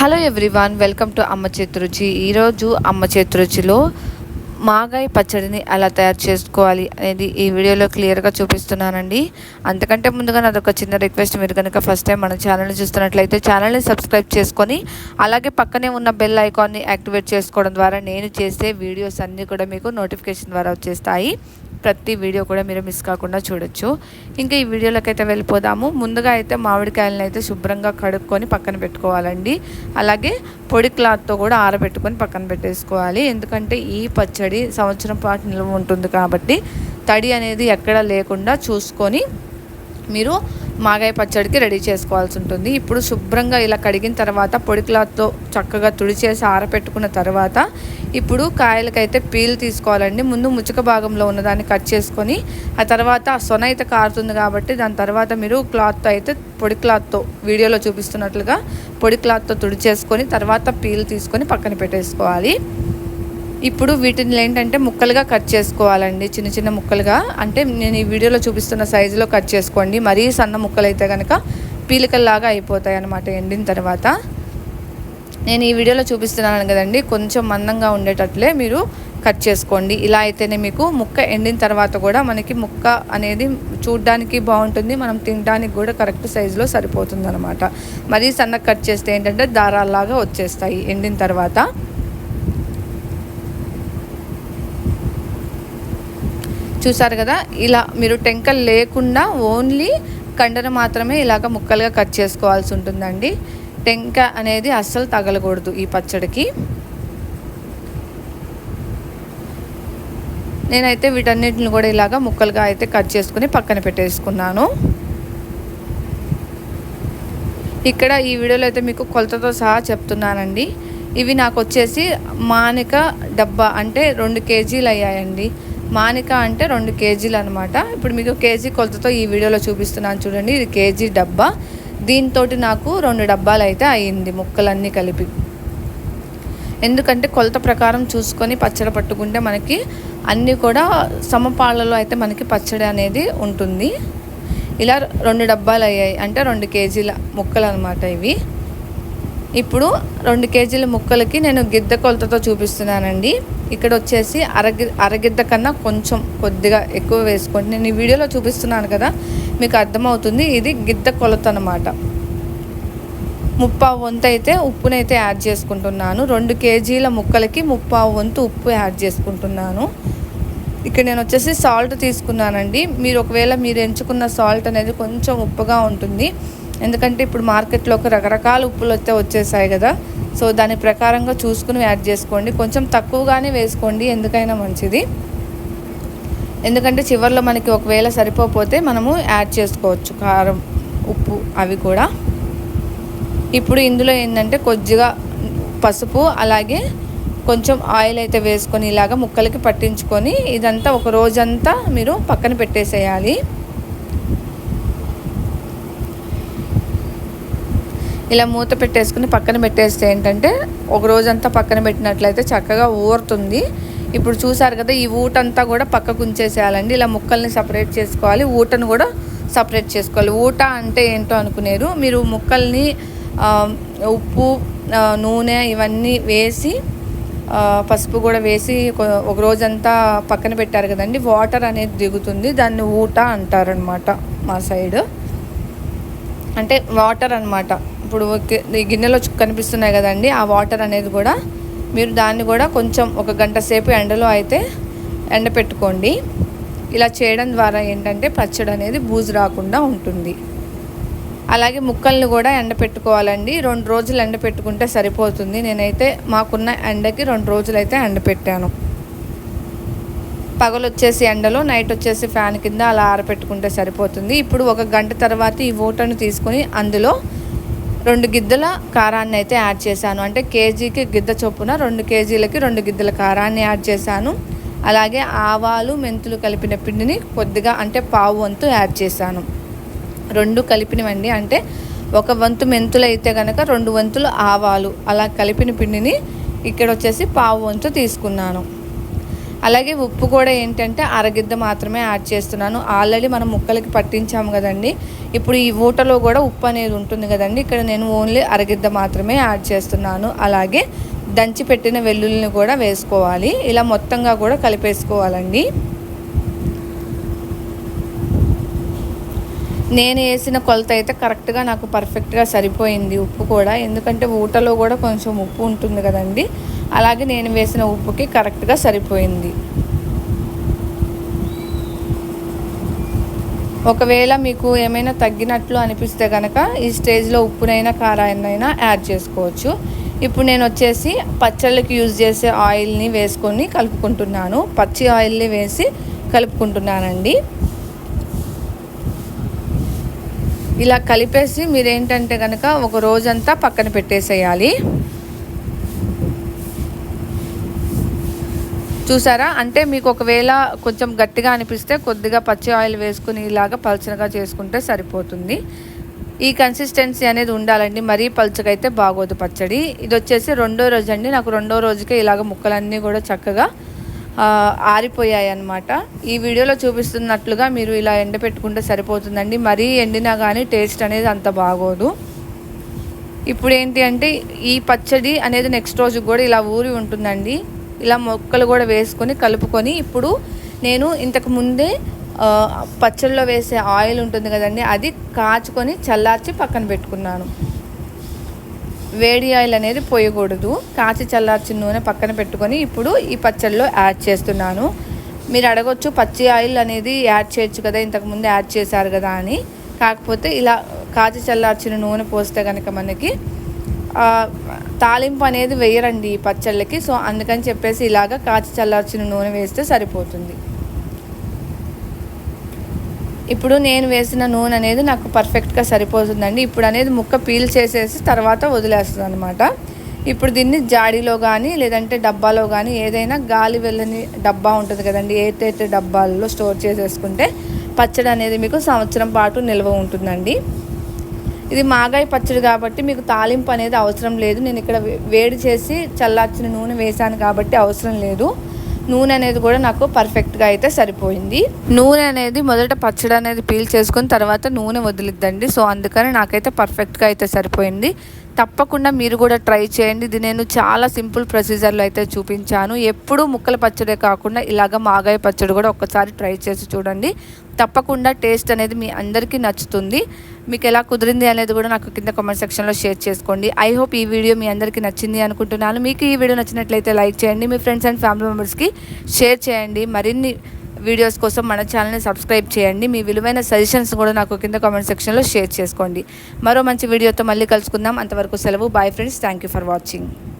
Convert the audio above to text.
Hello everyone welcome to అమ్మ చేతురుచి ఈరోజు అమ్మ చేతురుచిలో మాగాయ పచ్చడిని ఎలా తయారు చేసుకోవాలి అనేది ఈ వీడియోలో క్లియర్గా చూపిస్తున్నానండి. అంతకంటే ముందుగా నాది ఒక చిన్న రిక్వెస్ట్ మీరు కనుక ఫస్ట్ టైం మన ఛానల్ని చూస్తున్నట్లయితే ఛానల్ని సబ్స్క్రైబ్ చేసుకొని అలాగే పక్కనే ఉన్న బెల్ ఐకాన్ని యాక్టివేట్ చేసుకోవడం ద్వారా నేను చేసే వీడియోస్ అన్నీ కూడా మీకు నోటిఫికేషన్ ద్వారా వచ్చేస్తాయి. ప్రతి వీడియో కూడా మీరు మిస్ కాకుండా చూడొచ్చు. ఇంకా ఈ వీడియోలోకి అయితే వెళ్ళిపోదాము. ముందుగా అయితే మామిడికాయలను అయితే శుభ్రంగా కడుక్కొని పక్కన పెట్టుకోవాలండి. అలాగే పొడి క్లాత్తో కూడా ఆరబెట్టుకొని పక్కన పెట్టేసుకోవాలి. ఎందుకంటే ఈ పచ్చడి సంవత్సరం పాటు నిల్వ ఉంటుంది కాబట్టి తడి అనేది ఎక్కడ లేకుండా చూసుకొని మీరు మాగాయ పచ్చడికి రెడీ చేసుకోవాల్సి ఉంటుంది. ఇప్పుడు శుభ్రంగా ఇలా కడిగిన తర్వాత పొడి క్లాత్తో చక్కగా తుడిచేసి ఆరపెట్టుకున్న తర్వాత ఇప్పుడు కాయలకైతే పీల్ తీసుకోవాలండి. ముందు ముచ్చక భాగంలో ఉన్నదాన్ని కట్ చేసుకొని ఆ తర్వాత సొన అయితే కారుతుంది కాబట్టి దాని తర్వాత మీరు క్లాత్తో అయితే పొడి క్లాత్తో వీడియోలో చూపిస్తున్నట్లుగా పొడి క్లాత్తో తుడిచేసుకొని తర్వాత పీల్ తీసుకొని పక్కన పెట్టేసుకోవాలి. ఇప్పుడు వీటిని ఏంటంటే ముక్కలుగా కట్ చేసుకోవాలండి చిన్న చిన్న ముక్కలుగా. అంటే నేను ఈ వీడియోలో చూపిస్తున్న సైజులో కట్ చేసుకోండి. మరీ సన్న ముక్కలు అయితే కనుక పీలికల్లాగా అయిపోతాయి అనమాట ఎండిన తర్వాత. నేను ఈ వీడియోలో చూపిస్తున్నాను కదండి కొంచెం మందంగా ఉండేటట్లే మీరు కట్ చేసుకోండి. ఇలా అయితేనే మీకు ముక్క ఎండిన తర్వాత కూడా మనకి ముక్క అనేది చూడ్డానికి బాగుంటుంది మనం తినడానికి కూడా కరెక్ట్ సైజులో సరిపోతుంది అనమాట మరీ సన్నగా కట్ చేస్తే ఏంటంటే దారాల్లాగా వచ్చేస్తాయి ఎండిన తర్వాత. చూసారు కదా ఇలా మీరు టెంకలు లేకుండా ఓన్లీ కండను మాత్రమే ఇలాగ ముక్కలుగా కట్ చేసుకోవాల్సి ఉంటుందండి. టెంక అనేది అస్సలు తగలకూడదు ఈ పచ్చడికి. నేనైతే వీటన్నిటిని కూడా ఇలాగ ముక్కలుగా అయితే కట్ చేసుకుని పక్కన పెట్టేసుకున్నాను. ఇక్కడ ఈ వీడియోలో అయితే మీకు కొలతతో సహా చెప్తున్నానండి. ఇవి నాకు వచ్చేసి మానిక డబ్బా అంటే రెండు కేజీలు అయ్యాయండి. మానిక అంటే రెండు కేజీలు అనమాట ఇప్పుడు మీకు కేజీ కొలతతో ఈ వీడియోలో చూపిస్తున్నాను చూడండి. ఇది కేజీ డబ్బా. దీంతో నాకు రెండు డబ్బాలు అయితే అయ్యింది ముక్కలన్నీ కలిపి. ఎందుకంటే కొలత ప్రకారం చూసుకొని పచ్చడి పట్టుకుంటే మనకి అన్నీ కూడా సమపాళ్ళలో అయితే మనకి పచ్చడి అనేది ఉంటుంది. ఇలా రెండు డబ్బాలు అయ్యాయి. అంటే రెండు కేజీల ముక్కలు అనమాట ఇవి. ఇప్పుడు రెండు కేజీల ముక్కలకి నేను గిద్ద కొలతతో చూపిస్తున్నానండి. ఇక్కడ వచ్చేసి అరగి అరగిద్ద కన్నా కొంచెం కొద్దిగా ఎక్కువ వేసుకోండి. నేను ఈ వీడియోలో చూపిస్తున్నాను కదా మీకు అర్థమవుతుంది. ఇది గిద్ద కొలత అనమాట ముప్పావు వంతు అయితే ఉప్పునైతే యాడ్ చేసుకుంటున్నాను. రెండు కేజీల ముక్కలకి ముప్పావు వంతు ఉప్పు యాడ్ చేసుకుంటున్నాను. ఇక్కడ నేను వచ్చేసి సాల్ట్ తీసుకున్నానండి. మీరు ఒకవేళ మీరు ఎంచుకున్న సాల్ట్ అనేది కొంచెం ఉప్పుగా ఉంటుంది. ఎందుకంటే ఇప్పుడు మార్కెట్లోకి రకరకాల ఉప్పులు అయితే వచ్చేసాయి కదా. సో దాని ప్రకారంగా చూసుకుని యాడ్ చేసుకోండి. కొంచెం తక్కువగానే వేసుకోండి ఎందుకైనా మంచిది. ఎందుకంటే చివరిలో మనకి ఒకవేళ సరిపోతే మనము యాడ్ చేసుకోవచ్చు. కారం ఉప్పు అవి కూడా. ఇప్పుడు ఇందులో ఏంటంటే కొద్దిగా పసుపు అలాగే కొంచెం ఆయిల్ అయితే వేసుకొని ఇలాగ ముక్కలకి పట్టించుకొని ఇదంతా ఒక రోజంతా మీరు పక్కన పెట్టేసేయాలి. ఇలా మూత పెట్టేసుకుని పక్కన పెట్టేస్తే ఏంటంటే ఒక రోజంతా పక్కన పెట్టినట్లయితే చక్కగా ఊరుతుంది. ఇప్పుడు చూసారు కదా ఈ ఊటంతా కూడా పక్కకు ఉంచేసేయాలండి ఇలా ముక్కల్ని సపరేట్ చేసుకోవాలి. ఊటను కూడా సపరేట్ చేసుకోవాలి. ఊట అంటే ఏంటో అనుకునేరు. మీరు ముక్కల్ని ఉప్పు నూనె ఇవన్నీ వేసి పసుపు కూడా వేసి ఒక రోజంతా పక్కన పెట్టారు కదండి. వాటర్ అనేది దిగుతుంది. దాన్ని ఊట అంటారనమాట మా సైడ్. అంటే వాటర్ అనమాట ఇప్పుడు ఈ గిన్నెలో కనిపిస్తున్నాయి కదండి ఆ వాటర్ అనేది కూడా. మీరు దాన్ని కూడా కొంచెం ఒక గంట సేపు ఎండలో అయితే ఎండపెట్టుకోండి. ఇలా చేయడం ద్వారా ఏంటంటే పచ్చడి అనేది బూజు రాకుండా ఉంటుంది. అలాగే ముక్కల్ని కూడా ఎండపెట్టుకోవాలండి. రెండు రోజులు ఎండపెట్టుకుంటే సరిపోతుంది. నేనైతే మాకున్న ఎండకి రెండు రోజులు అయితే ఎండపెట్టాను. పగలు వచ్చేసి ఎండలో నైట్ వచ్చేసి ఫ్యాన్ కింద అలా ఆరపెట్టుకుంటే సరిపోతుంది. ఇప్పుడు ఒక గంట తర్వాత ఈ ఓటను తీసుకొని అందులో రెండు గిద్దల కారాన్ని అయితే యాడ్ చేశాను. అంటే కేజీకి గిద్ద చొప్పున రెండు కేజీలకి రెండు గిద్దెల కారాన్ని యాడ్ చేశాను. అలాగే ఆవాలు మెంతులు కలిపిన పిండిని కొద్దిగా అంటే పావు వంతు యాడ్ చేశాను. రెండు కలిపినవండి. అంటే ఒక వంతు మెంతులు అయితే కనుక రెండు వంతులు ఆవాలు అలా కలిపిన పిండిని ఇక్కడ వచ్చేసి పావు వంతు తీసుకున్నాను. అలాగే ఉప్పు కూడా ఏంటంటే అరగిద్ద మాత్రమే యాడ్ చేస్తున్నాను. ఆల్రెడీ మనం ముక్కలకి పట్టించాము కదండి. ఇప్పుడు ఈ ఊటలో కూడా ఉప్పు అనేది ఉంటుంది కదండి. ఇక్కడ నేను ఓన్లీ అరగిద్ద మాత్రమే యాడ్ చేస్తున్నాను. అలాగే దంచి పెట్టిన వెల్లుల్లిని కూడా వేసుకోవాలి. ఇలా మొత్తంగా కూడా కలిపేసుకోవాలండి. నేను వేసిన కొలత అయితే కరెక్ట్గా నాకు పర్ఫెక్ట్గా సరిపోయింది ఉప్పు కూడా. ఎందుకంటే ఊటలో కూడా కొంచెం ఉప్పు ఉంటుంది కదండి. అలాగే నేను వేసిన ఉప్పుకి కరెక్ట్గా సరిపోయింది. ఒకవేళ మీకు ఏమైనా తగ్గినట్లు అనిపిస్తే కనుక ఈ స్టేజ్లో ఉప్పునైనా కారాన్నైనా యాడ్ చేసుకోవచ్చు. ఇప్పుడు నేను వచ్చేసి పచ్చళ్ళకి యూజ్ చేసే ఆయిల్ని వేసుకొని కలుపుకుంటున్నాను. పచ్చి ఆయిల్ని వేసి కలుపుకుంటున్నానండి. ఇలా కలిపేసి మీరేంటంటే కనుక ఒక రోజంతా పక్కన పెట్టేసేయాలి. చూసారా? అంటే మీకు ఒకవేళ కొంచెం గట్టిగా అనిపిస్తే కొద్దిగా పచ్చి ఆయిల్ వేసుకుని ఇలాగా పల్చనగా చేసుకుంటే సరిపోతుంది. ఈ కన్సిస్టెన్సీ అనేది ఉండాలండి. మరీ పలుచకైతే బాగోదు పచ్చడి. ఇది వచ్చేసి రెండో రోజు అండి. నాకు రెండో రోజుకే ఇలాగ ముక్కలన్నీ కూడా చక్కగా ఆరిపోయాయి అన్నమాట ఈ వీడియోలో చూపిస్తున్నట్లుగా మీరు ఇలా ఎండ పెట్టుకుంటే సరిపోతుందండి. మరీ ఎండినా కానీ టేస్ట్ అనేది అంత బాగోదు. ఇప్పుడు ఏంటి అంటే ఈ పచ్చడి అనేది నెక్స్ట్ రోజు కూడా ఇలా ఊరి ఉంటుందండి. ఇలా మొక్కలు కూడా వేసుకొని కలుపుకొని ఇప్పుడు నేను ఇంతకు ముందే పచ్చళ్ళలో వేసే ఆయిల్ ఉంటుంది కదండి అది కాచుకొని చల్లార్చి పక్కన పెట్టుకున్నాను. వేడి ఆయిల్ అనేది పోయకూడదు. కాచి చల్లార్చిన నూనె పక్కన పెట్టుకొని ఇప్పుడు ఈ పచ్చళ్ళలో యాడ్ చేస్తున్నాను. మీరు అడగొచ్చు పచ్చి ఆయిల్ అనేది యాడ్ చేయొచ్చు కదా ఇంతకుముందు యాడ్ చేశారు కదా అని. కాకపోతే ఇలా కాచి చల్లార్చిన నూనె పోస్తే కనుక మనకి తాలింపు అనేది వేయరండి ఈ పచ్చళ్ళకి. సో అందుకని చెప్పేసి ఇలాగ కాచి చల్లార్చిన నూనె వేస్తే సరిపోతుంది. ఇప్పుడు నేను వేసిన నూనె అనేది నాకు పర్ఫెక్ట్గా సరిపోతుందండి. ఇప్పుడు అనేది ముక్క పీల్ చేసేసి తర్వాత వదిలేస్తుంది అనమాట ఇప్పుడు దీన్ని జాడీలో కానీ లేదంటే డబ్బాలో కానీ ఏదైనా గాలి వెళ్ళని డబ్బా ఉంటుంది కదండి ఏటైతే డబ్బాల్లో స్టోర్ చేసేసుకుంటే పచ్చడి అనేది మీకు సంవత్సరం పాటు నిల్వ ఉంటుందండి. ఇది మాగాయ పచ్చడి కాబట్టి మీకు తాలింపు అనేది అవసరం లేదు. నేను ఇక్కడ వేడి చేసి చల్లార్చిన నూనె వేశాను కాబట్టి అవసరం లేదు. నూనె అనేది కూడా నాకు పర్ఫెక్ట్గా అయితే సరిపోయింది. నూనె అనేది మొదట పచ్చడి అనేది పీల్ చేసుకుని తర్వాత నూనె వదిలిద్దండి. సో అందుకని నాకైతే పర్ఫెక్ట్గా అయితే సరిపోయింది. తప్పకుండా మీరు కూడా ట్రై చేయండి. ఇది నేను చాలా సింపుల్ ప్రొసీజర్లో అయితే చూపించాను. ఎప్పుడు ముక్కల పచ్చడే కాకుండా ఇలాగ మాగాయ పచ్చడి కూడా ఒక్కసారి ట్రై చేసి చూడండి. తప్పకుండా టేస్ట్ అనేది మీ అందరికీ నచ్చుతుంది. మీకు ఎలా కుదిరింది అనేది కూడా నాకు కింద కామెంట్ సెక్షన్లో షేర్ చేసుకోండి. ఐ హోప్ ఈ వీడియో మీ అందరికీ నచ్చింది అనుకుంటున్నాను. మీకు ఈ వీడియో నచ్చినట్లయితే లైక్ చేయండి. మీ ఫ్రెండ్స్ అండ్ ఫ్యామిలీ మెంబర్స్కి షేర్ చేయండి. మరిన్ని వీడియోస్ కోసం మన ఛానల్ని సబ్స్క్రైబ్ చేయండి. మీ విలువైన సజెషన్స్ కూడా నాకు కింద కామెంట్ సెక్షన్లో షేర్ చేసుకోండి. మరో మంచి వీడియోతో మళ్ళీ కలుసుకుందాం. అంతవరకు సెలవు. Bye friends thank you for watching